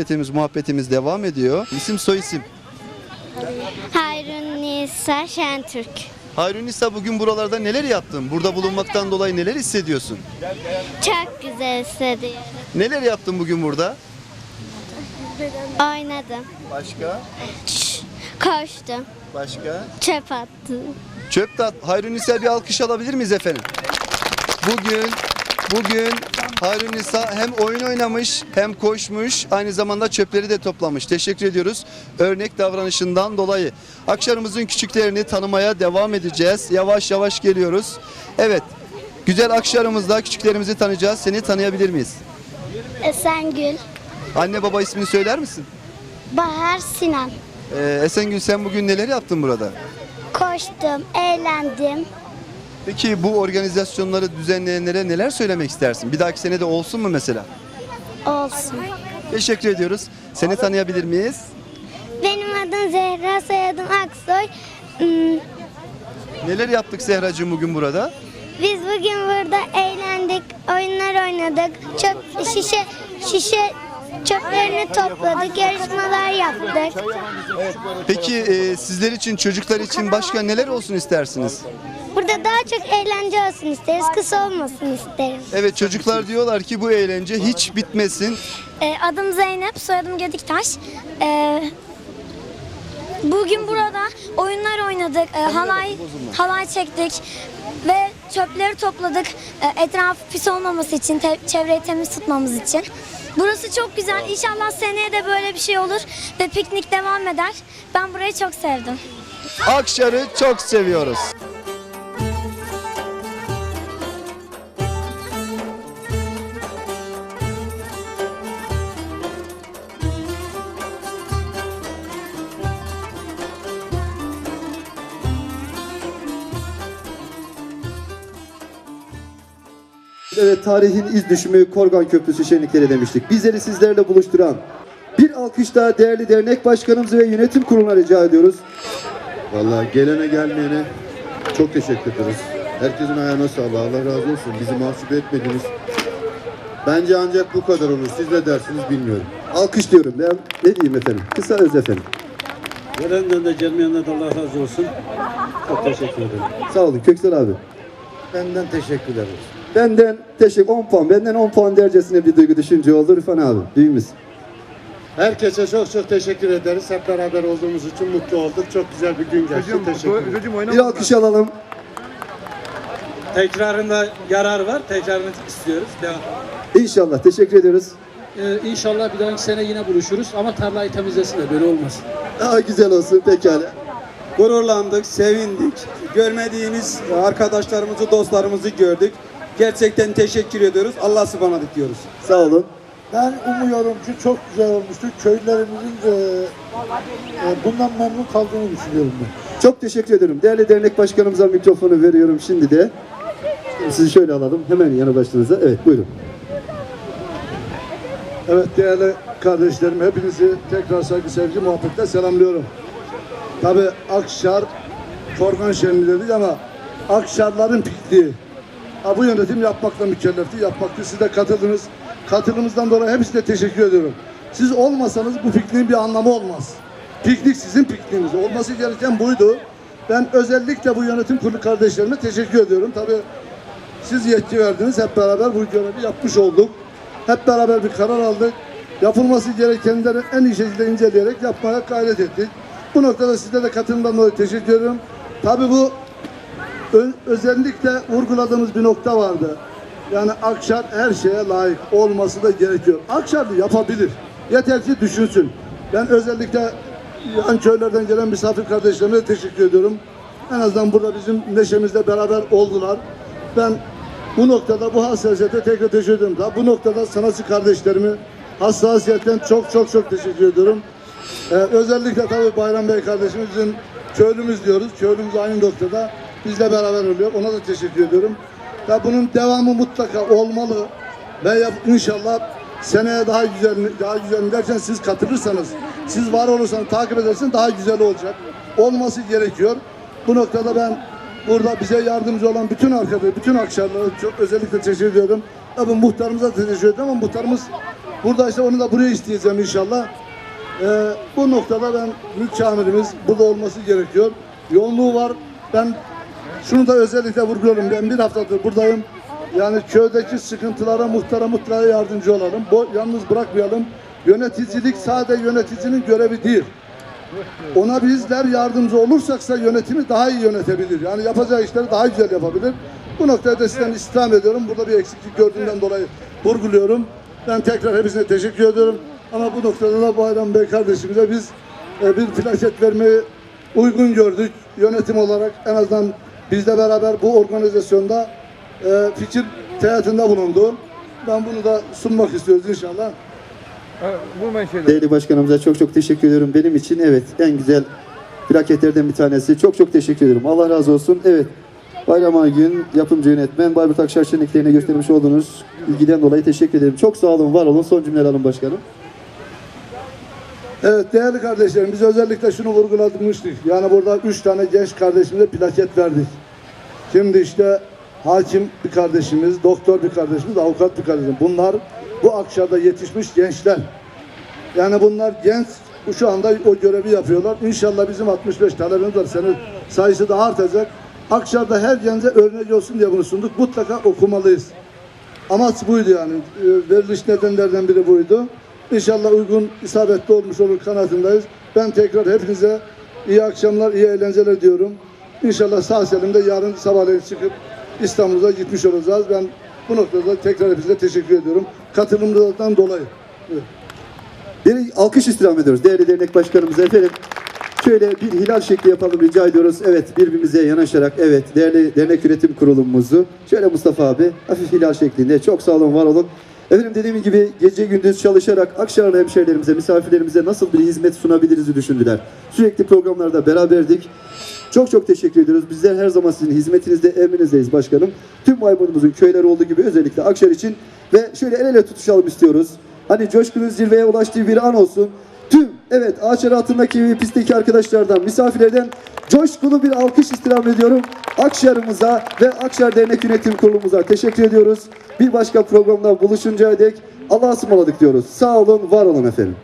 Muhabbetimiz, muhabbetimiz devam ediyor. İsim soy isim. Hayrun Nisa Şentürk. Hayrun Nisa bugün buralarda neler yaptın? Burada bulunmaktan dolayı neler hissediyorsun? Çok güzel hissediyorum. Neler yaptın bugün burada? Oynadım. Başka? Koştum. Başka? Çöp attım. Çöp tat. Hayrun Nisa bir alkış alabilir miyiz efendim? Bugün bugün Hayrun Nisa hem oyun oynamış hem koşmuş aynı zamanda çöpleri de toplamış. Teşekkür ediyoruz örnek davranışından dolayı. Akşarımızın küçüklerini tanımaya devam edeceğiz. Yavaş yavaş geliyoruz. Evet. Güzel akşarımızda küçüklerimizi tanıyacağız. Seni tanıyabilir miyiz? Esengül. Anne baba ismini söyler misin? Bahar Sinan. Ee, Esengül sen bugün neler yaptın burada? Koştum, eğlendim. Peki bu organizasyonları düzenleyenlere neler söylemek istersin? Bir dahaki sene de olsun mu mesela? Olsun. Teşekkür ediyoruz. Seni tanıyabilir miyiz? Benim adım Zehra, soyadım Aksoy. Hmm, Neler yaptık Zehracığım bugün burada? Biz bugün burada eğlendik, oyunlar oynadık. Çöp, şişe, şişe çöplerini topladık, yarışmalar yaptık. Peki e, sizler için, çocuklar için başka neler olsun istersiniz? Burada daha çok eğlence olsun isteriz, kısa olmasın isteriz. Evet çocuklar diyorlar ki bu eğlence hiç bitmesin. Ee, adım Zeynep, soyadım Gödüktaş. Ee, bugün burada oyunlar oynadık, ee, halay halay çektik ve çöpleri topladık. Ee, etraf pis olmaması için, te- çevreyi temiz tutmamız için. Burası çok güzel. İnşallah seneye de böyle bir şey olur ve piknik devam eder. Ben burayı çok sevdim. Akşar'ı çok seviyoruz. Evet tarihin iz düşümü Korgan Köprüsü şenlikleri demiştik. Bizleri sizlerle buluşturan bir alkış daha değerli dernek başkanımızı ve yönetim kuruluna rica ediyoruz. Vallahi gelene gelmeyene çok teşekkür ederiz. Herkesin ayağına sağlık. Allah razı olsun. Bizi mahcup etmediniz. Bence ancak bu kadar olur. Siz ne dersiniz bilmiyorum. Alkış diyorum. Ben ne diyeyim efendim? Kısa öz efendim. Gelenden de gelmeyenden de Allah razı olsun. Çok teşekkür ederim. Sağ olun Köksal abi. Benden teşekkür ederiz. Benden teşekkür 10 puan. Benden 10 puan dercesine bir duygu düşünce oldu Rıfan abi. Büyüğümüz. Herkese çok çok teşekkür ederiz. Hep beraber olduğumuz için mutlu olduk. Çok güzel bir gün geçti. Teşekkür ederim. Bir alkış alalım. Tekrarında yarar var. Tekrarını istiyoruz. Devam. İnşallah. Teşekkür ediyoruz. Ee, inşallah bir dahaki sene yine buluşuruz ama tarlayı temizlesinler böyle olmasın. Daha güzel olsun pekala. gururlandık, sevindik. Görmediğimiz arkadaşlarımızı, dostlarımızı gördük. Gerçekten teşekkür ediyoruz. Allah'a ısmarladık diyoruz. Sağ olun. Ben umuyorum ki çok güzel olmuştur. Köylülerimizin e, e, bundan memnun kaldığını düşünüyorum ben. Çok teşekkür ederim. Değerli dernek başkanımıza mikrofonu veriyorum şimdi de. Sizi şöyle alalım. Hemen yanı başınıza. Evet buyurun. Evet değerli kardeşlerim hepinizi tekrar saygı sevgi muhabbetle selamlıyorum. Tabi Akşar Korgan Şenliği dedik ama Akşarların pikniği. Bu yönetim yapmakla mükellefti, yapmaktı. Siz de katıldınız. Katılımınızdan dolayı hepsine teşekkür ediyorum. Siz olmasanız bu pikniğin bir anlamı olmaz. Piknik sizin pikniğiniz. Olması gereken buydu. Ben özellikle bu yönetim kurulu kardeşlerime teşekkür ediyorum. Tabii siz yetki verdiniz. Hep beraber bu görevi yapmış olduk. Hep beraber bir karar aldık. Yapılması gerekenleri en iyi şekilde inceleyerek yapmaya gayret ettik. Bu noktada size de katılımdan dolayı teşekkür ediyorum. Tabii bu özellikle vurguladığımız bir nokta vardı. Yani Akşar her şeye layık olması da gerekiyor. Akşar yapabilir. Yeter ki düşünsün. Ben özellikle yan köylerden gelen misafir kardeşlerime de teşekkür ediyorum. En azından burada bizim neşemizle beraber oldular. Ben bu noktada bu hassasiyete tekrar teşekkür ediyorum. Daha bu noktada sanatçı kardeşlerimi hassasiyetten çok çok çok teşekkür ediyorum. Ee, özellikle tabii Bayram Bey kardeşimiz bizim köylümüz diyoruz. Köylümüz aynı noktada bizle beraber oluyor. Ona da teşekkür ediyorum. Ya bunun devamı mutlaka olmalı ve yap, inşallah seneye daha güzel daha güzel derken siz katılırsanız, siz var olursanız takip ederseniz daha güzel olacak. Olması gerekiyor. Bu noktada ben burada bize yardımcı olan bütün arkadaşlar, bütün akşamlara çok özellikle teşekkür ediyorum. Tabii muhtarımıza teşekkür ederim ama muhtarımız buradaysa onu da buraya isteyeceğim inşallah. Ee, bu noktada ben mülk amirimiz burada olması gerekiyor. Yoğunluğu var. Ben şunu da özellikle vurguluyorum. Ben bir haftadır buradayım. Yani köydeki sıkıntılara muhtara mutlaka yardımcı olalım. Bu, yalnız bırakmayalım. Yöneticilik sadece yöneticinin görevi değil. Ona bizler yardımcı olursaksa yönetimi daha iyi yönetebilir. Yani yapacağı işleri daha güzel yapabilir. Bu noktada da sizden istirham ediyorum. Burada bir eksiklik gördüğümden dolayı vurguluyorum. Ben tekrar hepsine teşekkür ediyorum. Ama bu noktada da Bayram Bey kardeşimize biz e, bir plaket vermeyi uygun gördük. Yönetim olarak en azından bizle beraber bu organizasyonda e, fikir teatinde bulundu. Ben bunu da sunmak istiyoruz inşallah. Değerli başkanımıza çok çok teşekkür ediyorum. Benim için evet en güzel plaketlerden bir tanesi. Çok çok teşekkür ediyorum. Allah razı olsun. Evet. Bayram gün yapımcı yönetmen Bayburt Akşar Şenliklerine göstermiş olduğunuz ilgiden dolayı teşekkür ederim. Çok sağ olun, var olun. Son cümleler alın başkanım. Evet değerli kardeşlerim biz özellikle şunu vurgulamıştık. Yani burada üç tane genç kardeşimize plaket verdik. Şimdi işte hakim bir kardeşimiz, doktor bir kardeşimiz, avukat bir kardeşimiz. Bunlar bu akşada yetişmiş gençler. Yani bunlar genç şu anda o görevi yapıyorlar. İnşallah bizim 65 talebimiz var. Senin sayısı da artacak. Akşarda her gence örnek olsun diye bunu sunduk. Mutlaka okumalıyız. Amaç buydu yani. E, Veriliş nedenlerden biri buydu. İnşallah uygun, isabetli olmuş olur kanaatindayız. Ben tekrar hepinize iyi akşamlar, iyi eğlenceler diyorum. İnşallah sağ salim de yarın sabahleyin çıkıp İstanbul'a gitmiş olacağız. Ben bu noktada tekrar hepinize teşekkür ediyorum. Katılımlarından dolayı. Bir alkış istirham ediyoruz değerli dernek başkanımıza efendim. Şöyle bir hilal şekli yapalım rica ediyoruz. Evet birbirimize yanaşarak evet değerli dernek yönetim kurulumuzu şöyle Mustafa abi hafif hilal şeklinde çok sağ olun var olun. Efendim dediğim gibi gece gündüz çalışarak Akşarlı hemşehrilerimize, misafirlerimize nasıl bir hizmet sunabiliriz düşündüler. Sürekli programlarda beraberdik. Çok çok teşekkür ediyoruz. Bizler her zaman sizin hizmetinizde, emrinizdeyiz başkanım. Tüm Bayburt'umuzun köyleri olduğu gibi özellikle Akşar için ve şöyle el ele tutuşalım istiyoruz. Hani coşkunun zirveye ulaştığı bir an olsun. Tüm evet ağaçları altındaki pistteki arkadaşlardan, misafirlerden coşkulu bir alkış istirham ediyorum. Akşar'ımıza ve Akşar Dernek Yönetim Kurulumuza teşekkür ediyoruz. Bir başka programda buluşuncaya dek Allah'a ısmarladık diyoruz. Sağ olun, var olun efendim.